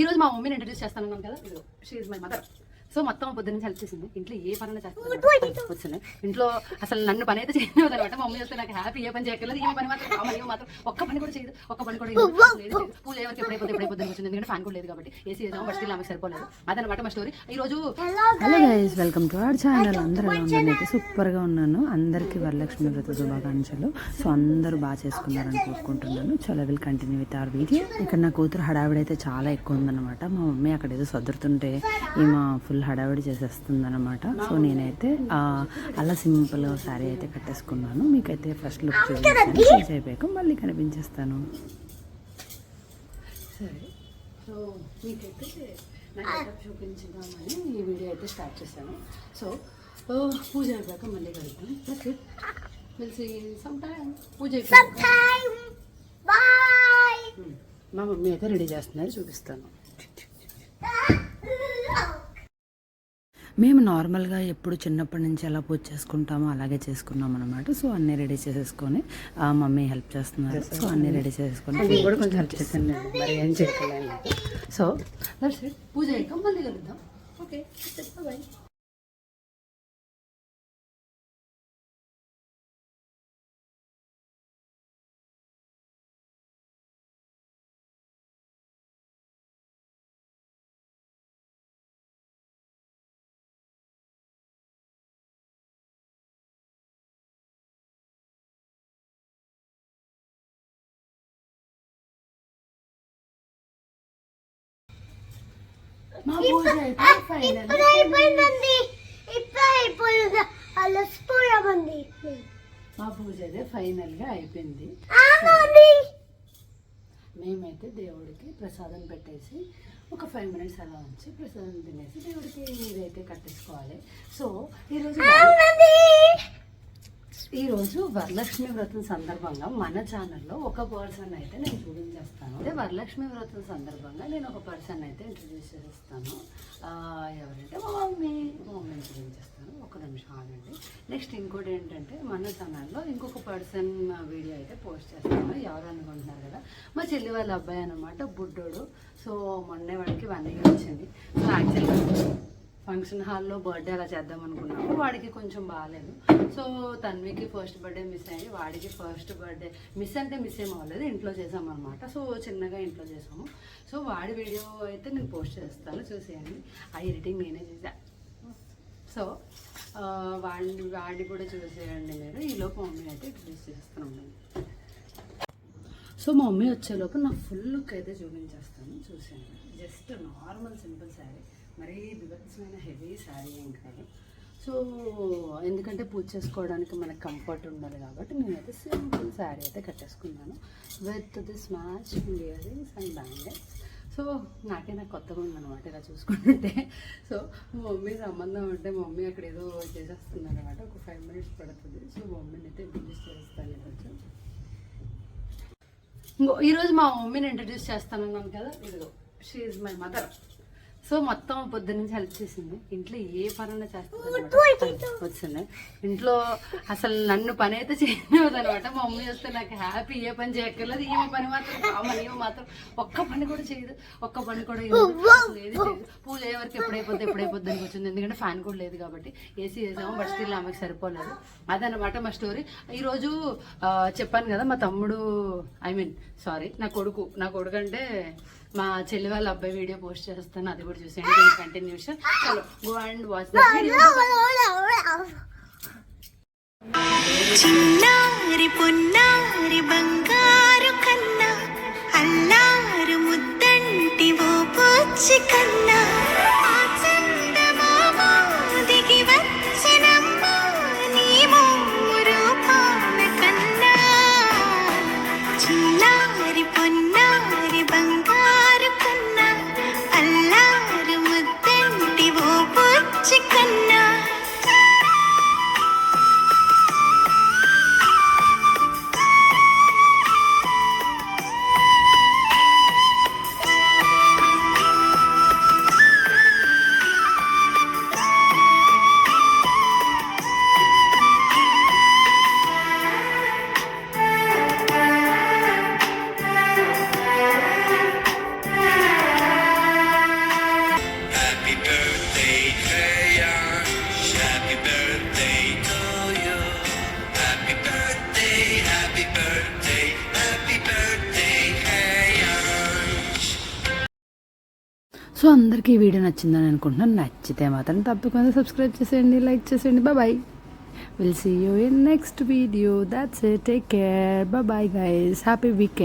ఈరోజు మా మమ్మీని ఇంట్రడ్యూస్ చేస్తాను కదా. ఇదిగో she is my mother so మొత్తం పొద్దున్న నుంచి హెల్ప్ చేసింది. ఇంట్లో ఏ పనులు చేస్తాను? వచ్చింది ఇంట్లో అసలు నన్ను పని అయితే చేయలేదు అనమాట మమ్మీ వస్తే నాకు హ్యాపీ ఏ పని చేయగలదు ఏ పని మాత్రం ఆ పని మాత్రం ఒక్క పని కూడా చేయదు. ఒక్క పని కూడా. పూజ ఎవరికి ఎప్పుడైపోతే ఎప్పుడైపోతుంది వచ్చింది ఎందుకంటే ఫ్యాన్ కూడా లేదు కాబట్టి ఏసీ వేసాము బట్ స్టిల్ ఆమెకు సరిపోలేదు. అదనమాట మా స్టోరీ ఈ రోజు hello guys welcome to our channel అందరూ ఎలా ఉన్నాను అయితే సూపర్గా ఉన్నాను. అందరికీ వరలక్ష్మి వ్రత శుభాకాంక్షలు. సో అందరూ బాగా చేసుకున్నారని కోరుకుంటున్నాను. చలో will continue with our video ఇక్కడ నా కూతురు హడావిడి అయితే చాలా ఎక్కువ ఉందన్నమాట. మా మమ్మీ అక్కడ ఏదో సదురుతుంటే ఈమె ఫుల్ హడావిడి చేసేస్తుంది అనమాట సో నేనైతే ఆ, అలా సింపుల్ శారీ అయితే కట్టేసుకున్నాను. మీకైతే ఫస్ట్ లుక్ చూపించాను. చేసి అయిపోయాక మళ్ళీ కనిపించేస్తాను. సరే. సో మీకైతే చూపించుదామని ఈ వీడియో అయితే స్టార్ట్ చేశాను. సో పూజ అయిపోయాక మళ్ళీ కలుద్దాం. తెలిసి సమ్ టైం పూజ అయిపోయాక. ఉమ్, మా మమ్మీ అయితే రెడీ చేస్తున్నారు చూపిస్తాను. మేము నార్మల్గా ఎప్పుడు చిన్నప్పటి నుంచి ఎలా పూజ చేసుకుంటామో అలాగే చేసుకున్నాం అనమాట సో అన్నీ రెడీ చేసేసుకొని ఆ, మమ్మీ హెల్ప్ చేస్తున్నారు. సో అన్నీ రెడీ చేసేసుకొని నేను కూడా కొంచెం హెల్ప్ నేను. మరి ఏం చేయగలను సో పూజ అయ్యాక మళ్ళీ కలుద్దాం. ఓకే. బాయ్ మా పూజ అయితే ఫైనల్ ఇప్పుడు అయిపోయిందండి. ఇప్పుడు అయిపోయింది. అలసిపోయామండి మా పూజ అయితే ఫైనల్గా అయిపోయింది. మేమైతే దేవుడికి ప్రసాదం పెట్టేసి ఒక ఫైవ్ మినిట్స్ అలా ఉంచి ప్రసాదం తినేసి దేవుడికి ఇదైతే కట్టేసుకోవాలి. సో ఈరోజు ఈరోజు వరలక్ష్మి వ్రతం సందర్భంగా మన ఛానల్లో ఒక పర్సన్ అయితే నేను చూపించేస్తాను. వరలక్ష్మి వ్రతం సందర్భంగా నేను ఒక పర్సన్ అయితే ఇంట్రడ్యూస్ చేస్తాను. ఎవరంటే మా మమ్మీ మా మమ్మీని చేస్తాను. ఒక నిమిషం ఆగండి. నెక్స్ట్ ఇంకోటి ఏంటంటే మన ఛానల్లో ఇంకొక పర్సన్ వీడియో అయితే పోస్ట్ చేస్తాను. ఎవరు అనుకుంటున్నారు కదా? మా చెల్లి వాళ్ళ అబ్బాయి అనమాట బుడ్డోడు. సో మొన్నే వాడికి వన్ ఇయర్ వచ్చింది. సో యాక్చువల్గా ఫంక్షన్ హాల్లో బర్త్డే అలా చేద్దాం అనుకున్నాము. వాడికి కొంచెం బాగాలేదు సో తన్వికి ఫస్ట్ బర్త్డే మిస్ అయ్యి వాడికి ఫస్ట్ బర్త్డే మిస్ అంటే మిస్ ఏం అవ్వలేదు. ఇంట్లో చేసామన్నమాట. సో చిన్నగా ఇంట్లో చేసాము. సో వాడి వీడియో అయితే నేను పోస్ట్ చేస్తాను. చూసేయండి. ఆ ఎడిటింగ్ నేనే చేశా. సో వాడిని వాడిని కూడా చూసేయండి మీరు. ఈలోపు మమ్మీ అయితే ఇంట్రడ్యూస్ చేస్తున్నాను సో మా మమ్మీ వచ్చేలోపు నా ఫుల్ లుక్ అయితే చూపించేస్తాను. చూసాను జస్ట్ నార్మల్ సింపుల్ శారీ మరీ బిభత్సమైన హెవీ శారీ ఏం కాదు. సో ఎందుకంటే పూజ చేసుకోవడానికి మనకు కంఫర్ట్ ఉండాలి కాబట్టి నేనైతే సింపుల్ శారీ అయితే కట్టేసుకున్నాను with this match earrings and bangles so నాకే నాకు కొత్తగా ఉందన్నమాట ఇలా చూసుకుంటే సో మమ్మీ సంబంధం అంటే మమ్మీ అక్కడ ఏదో చేసేస్తున్నారు అనమాట ఒక ఫైవ్ మినిట్స్ పడుతుంది. సో మమ్మీని అయితే ఇంట్రడ్యూస్ చేస్తాను కొంచెం. ఇంకో ఈరోజు మా మమ్మీని ఇంట్రడ్యూస్ చేస్తానన్నాను కదా ఇదిగో she is my mother so మొత్తం పొద్దున్న నుంచి హెల్ప్ చేసింది. ఇంట్లో ఏ పనైనా చేస్తుంది వచ్చింది. ఇంట్లో అసలు నన్ను పని అయితే చేయలేదు అనమాట. మా మమ్మీ వస్తే నాకు హ్యాపీ ఏ పని చేయక్కర్లేదు. ఈమె పని మాత్రం కామన్ ఈమె మాత్రం ఒక్క పని కూడా చేయదు. ఒక్క పని కూడా ఏది చేయదు పూజ అయ్యే వరకు ఎప్పుడైపోతే ఎప్పుడైపోద్ది అని వచ్చింది ఎందుకంటే ఫ్యాన్ కూడా లేదు కాబట్టి. ఏసీ వేసాము బట్ స్టిల్ ఆమెకు సరిపోలేదు. అదనమాట మా స్టోరీ ఈరోజు చెప్పాను కదా మా తమ్ముడు ఐ మీన్ సారీ నా కొడుకు. నా కొడుకు అంటే మా చెల్లి వాళ్ళ అబ్బాయి వీడియో పోస్ట్ చేస్తాను అది కూడా చూసేయండి కంటిన్యూషన్ చలో go and watch the video చిన్నారి పొన్నారి బంగారు కన్నా అల్లారు ముద్దంటి ఓ పూచి కన్నా. ఆ నీ మూరు కన్నా. చిన్నారి పొన్నారి బంగారు పూచి సో అందరికీ ఈ వీడియో నచ్చిందని అనుకుంటున్నాను. నచ్చితే మాత్రం తప్పకుండా సబ్స్క్రైబ్ చేసేయండి లైక్ చేసేయండి. Bye will see you in next video that's take care bye guys happy weekend